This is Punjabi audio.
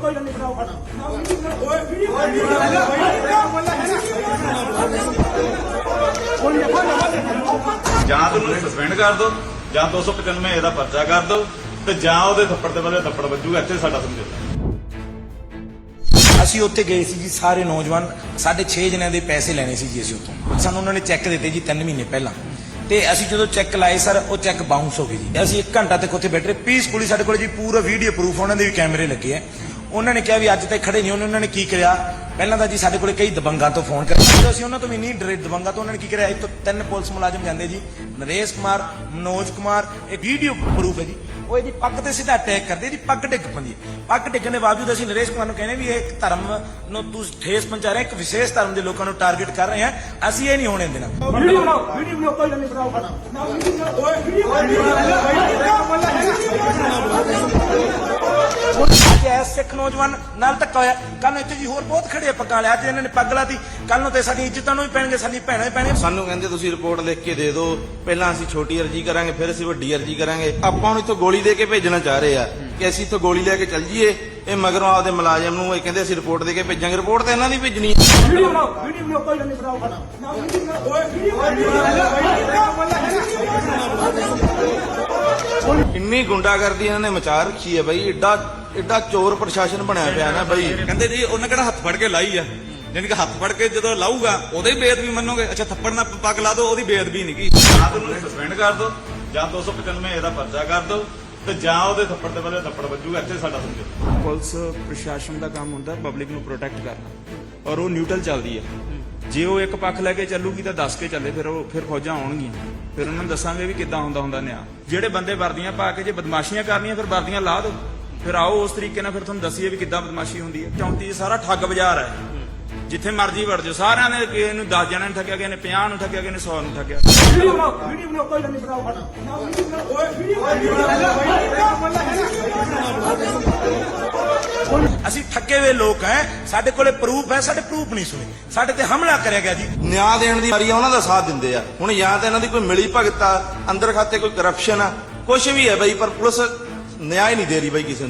ਕੋਈ ਗੱਲ ਨਹੀਂ ਬਣਾਓ ਖੜਾ ਓਏ ਵੀਡੀਓ ਜਾਂ ਤੁਹਾਨੂੰ ਸਸਪੈਂਡ ਕਰ ਦਿਓ ਜਾਂ 295 ਇਹਦਾ ਪਰਚਾ ਕਰ ਦਿਓ, ਤੇ ਜਾਂ ਉਹਦੇ ਥੱਪੜ ਤੇ ਬਲੇ ਥੱਪੜ ਵੱਜੂਗਾ, ਇੱਥੇ ਸਾਡਾ ਸਮਝੋ। ਅਸੀਂ ਉੱਥੇ ਗਏ ਸੀ ਜੀ, ਸਾਰੇ ਨੌਜਵਾਨ, ਸਾਡੇ 6 ਜਣਿਆਂ ਦੇ ਪੈਸੇ ਲੈਣੇ ਸੀ ਜੀ ਅਸੀਂ ਉੱਥੋਂ। ਸਾਨੂੰ ਉਹਨਾਂ ਨੇ ਚੈੱਕ ਦਿੱਤੇ ਜੀ 3 ਮਹੀਨੇ ਪਹਿਲਾਂ। ਤੇ ਅਸੀਂ ਜਦੋਂ ਚੈੱਕ ਲਾਏ ਸਰ, ਉਹ ਚੈੱਕ ਬਾਉਂਸ ਹੋ ਗਏ ਜੀ। ਅਸੀਂ 1 ਘੰਟਾ ਤੱਕ ਉੱਥੇ ਬੈਠੇ ਪੀਸਫੁਲੀ ਸਾਡੇ ਕੋਲ ਜੀ ਪੂਰਾ ਵੀਡੀਓ ਪ੍ਰੂਫ ਉਹਨਾਂ ਦੇ ਵੀ ਕੈਮਰੇ ਲੱਗੇ ਆ। ਉਹਨਾਂ ਨੇ ਕਿਹਾ ਵੀ ਅੱਜ ਤੱਕ ਖੜੇ ਨਹੀਂ ਹੋਣੇ ਉਹਨਾਂ ਨੇ ਕੀ ਕਰਿਆ? ਪਹਿਲਾਂ ਤਾਂ ਜੀ ਸਾਡੇ ਕੋਲੇ ਕਈ ਦਬੰਗਾਂ ਤੋਂ ਫੋਨ ਕਰ ਜਦੋਂ ਅਸੀਂ ਉਹਨਾਂ ਤੋਂ ਵੀ ਨਹੀਂ ਡਰੇ ਦਬੰਗਾਂ ਤੋਂ ਉਹਨਾਂ ਨੇ ਕੀ ਕਰਿਆ? ਇੱਕ ਤੋਂ ਤਿੰਨ ਪੁਲਿਸ ਮੁਲਾਜ਼ਮ ਜਾਂਦੇ ਜੀ। ਨਰੇਸ਼ ਕੁਮਾਰ ਮਨੋਜ ਕੁਮਾਰ ਇਹ ਵੀਡੀਓ ਪ੍ਰੂਫ ਹੈ ਜੀ। ਉਹ ਇਹਦੀ ਪੱਗ ਤੇ ਸਿੱਧਾ ਅਟੈਕ ਕਰਦੇ ਇਹਦੀ ਪੱਗ ਡਿੱਗ ਪੈਂਦੀ ਪੱਗ ਡਿੱਗਣ ਦੇ ਬਾਵਜੂਦ ਅਸੀਂ ਨਰੇਸ਼ ਕੁਮਾਰ ਨੂੰ ਕਹਿੰਦੇ ਵੀ ਇਹ ਇੱਕ ਧਰਮ ਨੂੰ ਤੁਸੀਂ ਠੇਸ ਪਹੁੰਚਾ ਰਹੇ ਇੱਕ ਵਿਸ਼ੇਸ਼ ਧਰਮ ਦੇ ਲੋਕਾਂ ਨੂੰ ਟਾਰਗੇਟ ਕਰ ਰਹੇ ਆ ਅਸੀਂ ਇਹ ਨਹੀਂ ਹੋਣੇ ਦੇਣਾ ਵੀਡੀਓ ਬਣਾਓ ਵੀਡੀਓ ਬਣਾਓ ਕੋਈ ਨਹੀਂ ਬਣਾਓ ਅੱਜ ਐਸ ਸਿੱਖ ਨੌਜਵਾਨ ਨਾਲ ਧੱਕਾ ਹੋਇਆ। ਕੱਲ ਨੂੰ ਇੱਥੇ ਜੀ ਹੋਰ ਬਹੁਤ ਖੜੇ ਪੱਗਾਂ ਵਾਲੇ। ਅੱਜ ਇਹਨਾਂ ਨੇ ਪੱਗ ਲਾਤੀ। ਕੱਲ ਨੂੰ ਤੇ ਸਾਡੀ ਇੱਜ਼ਤਾਂ ਨੂੰ ਵੀ ਪੈਣਗੇ ਸਾਡੀ ਭੈਣਾਂ ਵੀ ਪੈਣਗੇ ਸਾਨੂੰ ਕਹਿੰਦੇ ਤੁਸੀਂ ਰਿਪੋਰਟ ਲਿਖ ਕੇ ਦੇ ਦਿਓ। ਪਹਿਲਾਂ ਅਸੀਂ ਛੋਟੀ ਅਰਜੀ ਕਰਾਂਗੇ ਫਿਰ ਅਸੀਂ ਵੱਡੀ ਅਰਜੀ ਕਰਾਂਗੇ। ਆਪਾਂ ਨੂੰ ਇੱਥੋਂ ਗੋਲੀ ਦੇ ਕੇ ਭੇਜਣਾ ਚਾਹ ਰਹੇ ਆ ਕਿ ਅਸੀਂ ਇੱਥੋਂ ਗੋਲੀ ਲੈ ਕੇ ਚੱਲ ਜਾਈਏ। ਇਹ ਮਗਰੋਂ ਆਪਦੇ ਮੁਲਾਜ਼ਮ ਨੂੰ ਇਹ ਕਹਿੰਦੇ ਅਸੀਂ ਰਿਪੋਰਟ ਦੇ ਕੇ ਭੇਜਾਂਗੇ। ਰਿਪੋਰਟ ਤਾਂ ਇਹਨਾਂ ਦੀ ਭੇਜਣੀ ਹੈ ਵੀਡੀਓ ਬਣਾਓ ਵੀਡੀਓ ਬਣਾਓ ਕੋਈ ਗੱਲ ਨਹੀਂ ਬਣਾਓ ਖੜਾ ਓਏ ਇੰਨੀ ਗੁੰਡਾਗਰਦੀ ਇਹਨਾਂ ਨੇ ਮਚਾ ਰੱਖੀ ਹੈ ਬਈ। ਏਡਾ ਏਡਾ ਚੋਰ ਪ੍ਰਸ਼ਾਸਨ ਬਣਿਆ ਪਿਆ ਨਾ ਬਈ। ਕਹਿੰਦੇ ਜੀ ਉਹਨੇ ਕਿਹੜਾ ਹੱਥ ਫੜ ਕੇ ਲਾਈ ਆ? ਯਾਨੀ ਕਿ ਹੱਥ ਫੜ ਕੇ ਜਦੋਂ ਲਾਊਗਾ ਉਹਦੇ ਹੀ ਬੇਅਦਬੀ ਮੰਨੋਗੇ? ਅੱਛਾ ਥੱਪੜ ਨਾਲ ਪੱਗ ਲਾ ਦਿਓ ਉਹਦੀ ਬੇਅਦਬੀ ਨਹੀਂ ਕੀ? ਜਾਂ ਤੁਹਾਨੂੰ ਸਸਪੈਂਡ ਕਰ ਦਿਓ ਜਾਂ 295 ਇਹਦਾ ਪਰਚਾ ਕਰ ਦਿਓ ਤੇ ਜਾਂ ਉਹਦੇ ਥੱਪੜ ਤੇ ਬਲੇ ਥੱਪੜ ਵੱਜੂਗਾ ਇੱਥੇ ਸਾਡਾ ਸਮਝੋ। ਪੁਲਿਸ ਪ੍ਰਸ਼ਾਸਨ ਦਾ ਕੰਮ ਹੁੰਦਾ ਪਬਲਿਕ ਨੂੰ ਪ੍ਰੋਟੈਕਟ ਕਰਨਾ ਔਰ ਉਹ ਨਿਊਟਰਲ ਚੱਲਦੀ ਹੈ ਜੇ ਉਹ ਇੱਕ ਪੱਖ ਲੈ ਕੇ ਚੱਲੂਗੀ ਤਾਂ ਦੱਸ ਕੇ ਚੱਲੇ ਫਿਰ ਉਹ ਫਿਰ ਫੌਜਾਂ ਆਉਣਗੀਆਂ। ਫਿਰ ਉਹਨਾਂ ਨੂੰ ਦੱਸਾਂਗੇ ਵੀ ਕਿੱਦਾਂ ਹੁੰਦਾ ਹੁੰਦਾ ਨਿਆਂ। ਜਿਹੜੇ ਬੰਦੇ ਵਰਦੀਆਂ ਪਾ ਕੇ ਜੇ ਬਦਮਾਸ਼ੀਆਂ ਕਰਨੀਆਂ ਫਿਰ ਵਰਦੀਆਂ ਲਾ ਦਿਓ। ਫਿਰ ਆਓ ਉਸ ਤਰੀਕੇ ਨਾਲ ਫਿਰ ਤੁਹਾਨੂੰ ਦੱਸੀਏ ਵੀ ਕਿੱਦਾਂ ਬਦਮਾਸ਼ੀ ਹੁੰਦੀ ਹੈ। 34 ਸਾਰਾ ਠੱਗ ਬਾਜ਼ਾਰ ਹੈ। ਜਿੱਥੇ ਮਰਜ਼ੀ ਵੜ ਜਾਓ। ਸਾਰਿਆਂ ਨੇ ਕਿਸੇ ਨੂੰ 10 ਜਣਿਆਂ ਨੂੰ ਠੱਗਿਆ ਕਿਸੇ ਨੇ 50 ਨੂੰ ਠੱਗਿਆ ਕਿਸੇ ਨੇ 100 ਨੂੰ ਠੱਗਿਆ। ਵੀਡੀਓ ਬਣਾਓ ਵੀਡੀਓ ਬਣਾਓ ਕੋਈ ਗੱਲ ਨਹੀਂ ਬਣਾਓ ਖੜਾ ਓਏ ਅਸੀਂ ਠੱਗੇ ਹੋਏ ਲੋਕ ਹੈ। ਸਾਡੇ ਕੋਲੇ ਪ੍ਰੂਫ ਹੈ ਸਾਡੇ ਪ੍ਰੂਫ ਨਹੀਂ ਸੁਣੇ। ਸਾਡੇ ਤੇ ਹਮਲਾ ਕਰਿਆ ਗਿਆ ਜੀ। ਨਿਆਂ ਦੇਣ ਦੀ ਵਾਰੀ ਉਹਨਾਂ ਦਾ ਸਾਥ ਦਿੰਦੇ ਆ। ਹੁਣ ਜਾਂ ਤਾਂ ਇਹਨਾਂ ਦੀ ਕੋਈ ਮਿਲੀ ਭਗਤ ਆ ਅੰਦਰ ਖਾਤੇ ਕੋਈ ਕਰਪਸ਼ਨ ਆ ਕੁਝ ਵੀ ਹੈ ਬਈ ਪਰ ਪੁਲਿਸ ਨਿਆਂ ਹੀ ਨਹੀਂ ਦੇ ਰਹੀ ਬਈ ਕਿਸੇ ਨੂੰ।